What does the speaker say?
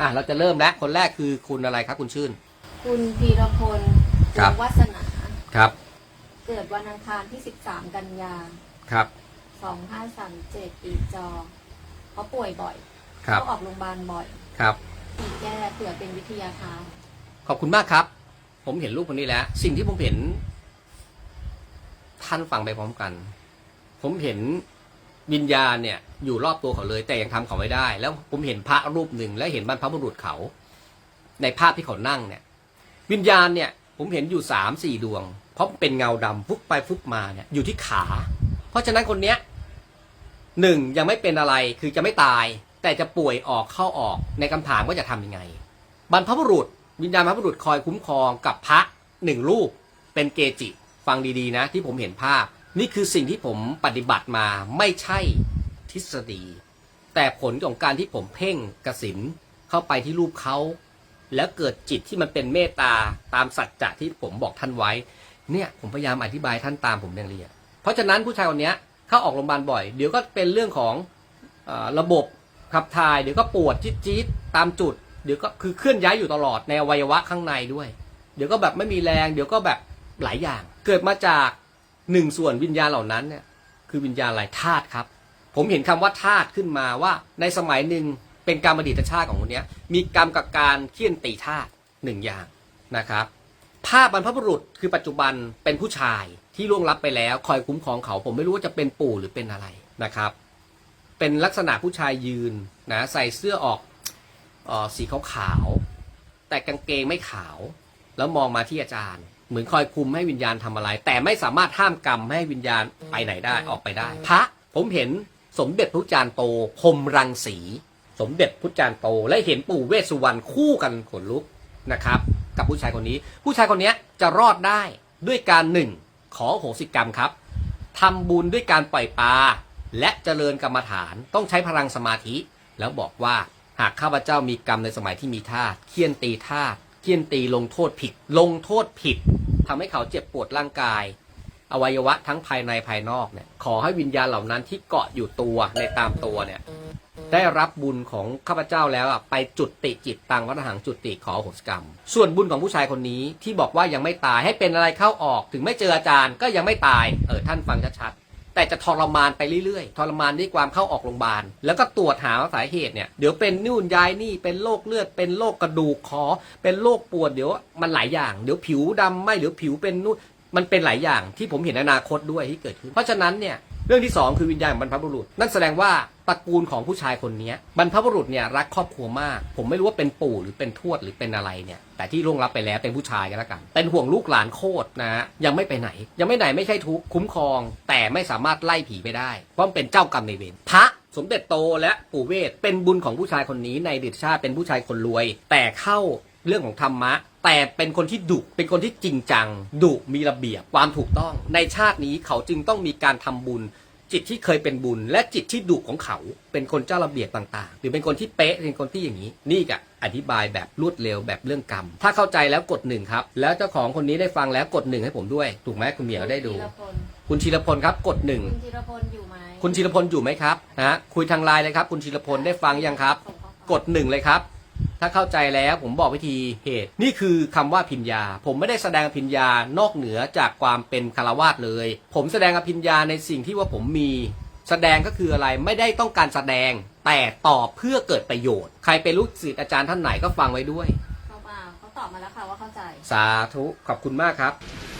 อะเราจะเริ่มแล้วคนแรกคือคุณอะไรครับ คุณชื่น คุณพีรพลครับวงวัฒนา ครับ เกิดวันอังคารที่ 13 กันยา ครับ 2537ปีจอเขาป่วยบ่อยครับ เขาออกโรงพยาบาลบ่อยครับ ปีแก้เผื่อเป็นวิทยาทานขอบคุณมากครับ ผมเห็นรูปคนนี้แล้ว สิ่งที่ผมเห็น ท่านฟังไปพร้อมกัน ผมเห็น วิญญาณเนี่ยอยู่รอบตัวเขาเลย แต่ยังทำเขาไม่ได้ แล้วผมเห็นพระรูปหนึ่งและเห็นบรรพบุรุษเขา ในภาพที่เขานั่งเนี่ย วิญญาณเนี่ย ผมเห็นอยู่สามสี่ดวง เพราะเป็นเงาดำฟุกไปฟุกมาเนี่ยอยู่ที่ขา เพราะฉะนั้นคนเนี้ยหนึ่งยังไม่เป็นอะไรคือจะไม่ตาย แต่จะป่วยออกเข้าออกในคำถามว่าจะทำยังไง บรรพบุรุษ วิญญาณบรรพบุรุษคอยคุ้มครองกับพระหนึ่งรูปเป็นเกจิ ฟังดีๆนะ ที่ผมเห็นภาพ นี่คือสิ่งที่ผมปฏิบัติมาไม่ใช่ทฤษฎี แต่ผลของการที่ผมเพ่งกสินเข้าไปที่รูปเขา แล้วเกิดจิตที่มันเป็นเมตตาตามสัจจะที่ผมบอกท่านไว้ เนี่ยผมพยายามอธิบายท่านตามผมอย่างเอียเพราะฉะนั้นผู้ชายคนนี้เข้าออกโรงพยาบาลบ่อย เดี๋ยวก็เป็นเรื่องของอระบบขับถ่าย เดี๋ยวก็ปวดจี๊ดๆตามจุด เดี๋ยวก็คือเคลื่อนย้ายอยู่ตลอดในอวัยวะข้างในด้วย เดี๋ยวก็แบบไม่มีแรง เดี๋ยวก็แบบหลายอย่าง เกิดมาจาก หนึ่งส่วนวิญญาณเหล่านั้นเนี่ยคือวิญญาณอะไรธาตุครับ ผมเห็นคำว่าธาตุขึ้นมาว่า ในสมัยหนึ่งเป็นกรรมอดีตชาติของคนนี้มีกรรมกับการเคี่ยนตีธาตุหนึ่งอย่างนะครับ ภาพบรรพบุรุษคือปัจจุบันเป็นผู้ชายที่ล่วงลับไปแล้วคอยคุ้มครองเขา ผมไม่รู้ว่าจะเป็นปู่หรือเป็นอะไรนะครับ เป็นลักษณะผู้ชายยืนนะใส่เสื้อออกออสีขาวๆแต่กางเกงไม่ขาว แล้วมองมาที่อาจารย์ เหมือนคอยคุมให้วิญญาณทำอะไร แต่ไม่สามารถห้ามกรรมให้วิญญาณไปไหนได้ออกไปได้ พระผมเห็นสมเด็จพระจารย์โตพรมรังสี สมเด็จพระจารย์โตและเห็นปู่เวสสุวรรณคู่กันขนลุกนะครับ กับผู้ชายคนนี้ ผู้ชายคนนี้จะรอดได้ด้วยการหนึ่งขอโหสิกรรมครับทำบุญด้วยการปล่อยปลาและเจริญกรรมฐานต้องใช้พลังสมาธิ แล้วบอกว่าหากข้าพเจ้ามีกรรมในสมัยที่มีทาสเคี่ยนตีทาส เคี่ยนตีลงโทษผิด ลงโทษผิดทำให้เขาเจ็บปวดร่างกาย อวัยวะทั้งภายในภายนอกเนี่ย ขอให้วิญญาณเหล่านั้นที่เกาะอยู่ตัวในตามตัวเนี่ย ได้รับบุญของข้าพเจ้าแล้วอะไปจุดติจิตตังวัฏหังจุดติขอโหสกรรม ส่วนบุญของผู้ชายคนนี้ที่บอกว่ายังไม่ตายให้เป็นอะไรเข้าออก ถึงไม่เจออาจารย์ก็ยังไม่ตาย เออท่านฟังชัด แต่จะทรมานไปเรื่อยๆ ทรมานด้วยความเข้าออกโรงพยาบาล แล้วก็ตรวจหาสาเหตุเนี่ย เดี๋ยวเป็นนิ่นยายนี่ เป็นโรคเลือด เป็นโรคกระดูกคอ เป็นโรคปวด เดี๋ยวมันหลายอย่าง เดี๋ยวผิวดำไม่ เดี๋ยวผิวเป็นนู่น มันเป็นหลายอย่างที่ผมเห็นอนาคตด้วยที่เกิดขึ้น เพราะฉะนั้นเนี่ย เรื่องที่สองคือวิญญาณของบรรพบุรุษ นั่นแสดงว่าตระกูลของผู้ชายคนนี้บรรพบุรุษเนี่ยรักครอบครัวมาก ผมไม่รู้ว่าเป็นปู่หรือเป็นทวดหรือเป็นอะไรเนี่ยแต่ที่ล่วงลับไปแล้วเป็นผู้ชายกันแล้วกัน เป็นห่วงลูกหลานโคตรนะฮะยังไม่ไปไหน ยังไม่ไหนไม่ใช่ทุกคุ้มครอง แต่ไม่สามารถไล่ผีไปได้เพราะเป็นเจ้ากรรมในายเวรพระสมเด็จโตและปู่เวทเป็นบุญของผู้ชายคนนี้ในดิตชาติเป็นผู้ชายคนรวย แต่เข้า เรื่องของธรรมะ แต่เป็นคนที่ดุเป็นคนที่จริงจังดุมีระเบียบความถูกต้อง ในชาตินี้เขาจึงต้องมีการทำบุญ จิตที่เคยเป็นบุญ และจิตที่ดุของเขา เป็นคนเจ้าระเบียบต่างๆ หรือเป็นคนที่เป๊ะเป็นคนที่อย่างนี้ นี่กะอธิบายแบบรวดเร็วแบบเรื่องกรรม ถ้าเข้าใจแล้วกดหนึ่งครับ แล้วเจ้าของคนนี้ได้ฟังแล้วกดหนึ่งให้ผมด้วย ถูกไหมคุณเหมียวได้ดู คุณธีรพลคุณชีรพลครับกดหนึ่งคุณธีรพลอยู่ไหมคุณชีรพลอยู่ไหมครับนะฮะคุยทางไลน์เลยครับ คุณชีรพลได้ฟังยังครับส่งข้อความกดหนึ่งเลยครับ ถ้าเข้าใจแล้วผมบอกวิธีเหตุ นี่คือคำว่าพิญญา ผมไม่ได้แสดงอภิญญานอกเหนือจากความเป็นคารวาสเลย ผมแสดงอภิญญาในสิ่งที่ว่าผมมีแสดงก็คืออะไรไม่ได้ต้องการแสดงแต่ตอบเพื่อเกิดประโยชน์ ใครเป็นลูกศิษย์อาจารย์ท่านไหนก็ฟังไว้ด้วยเข้ามาเขาตอบมาแล้วค่ะว่าเข้าใจ สาธุขอบคุณมากครับค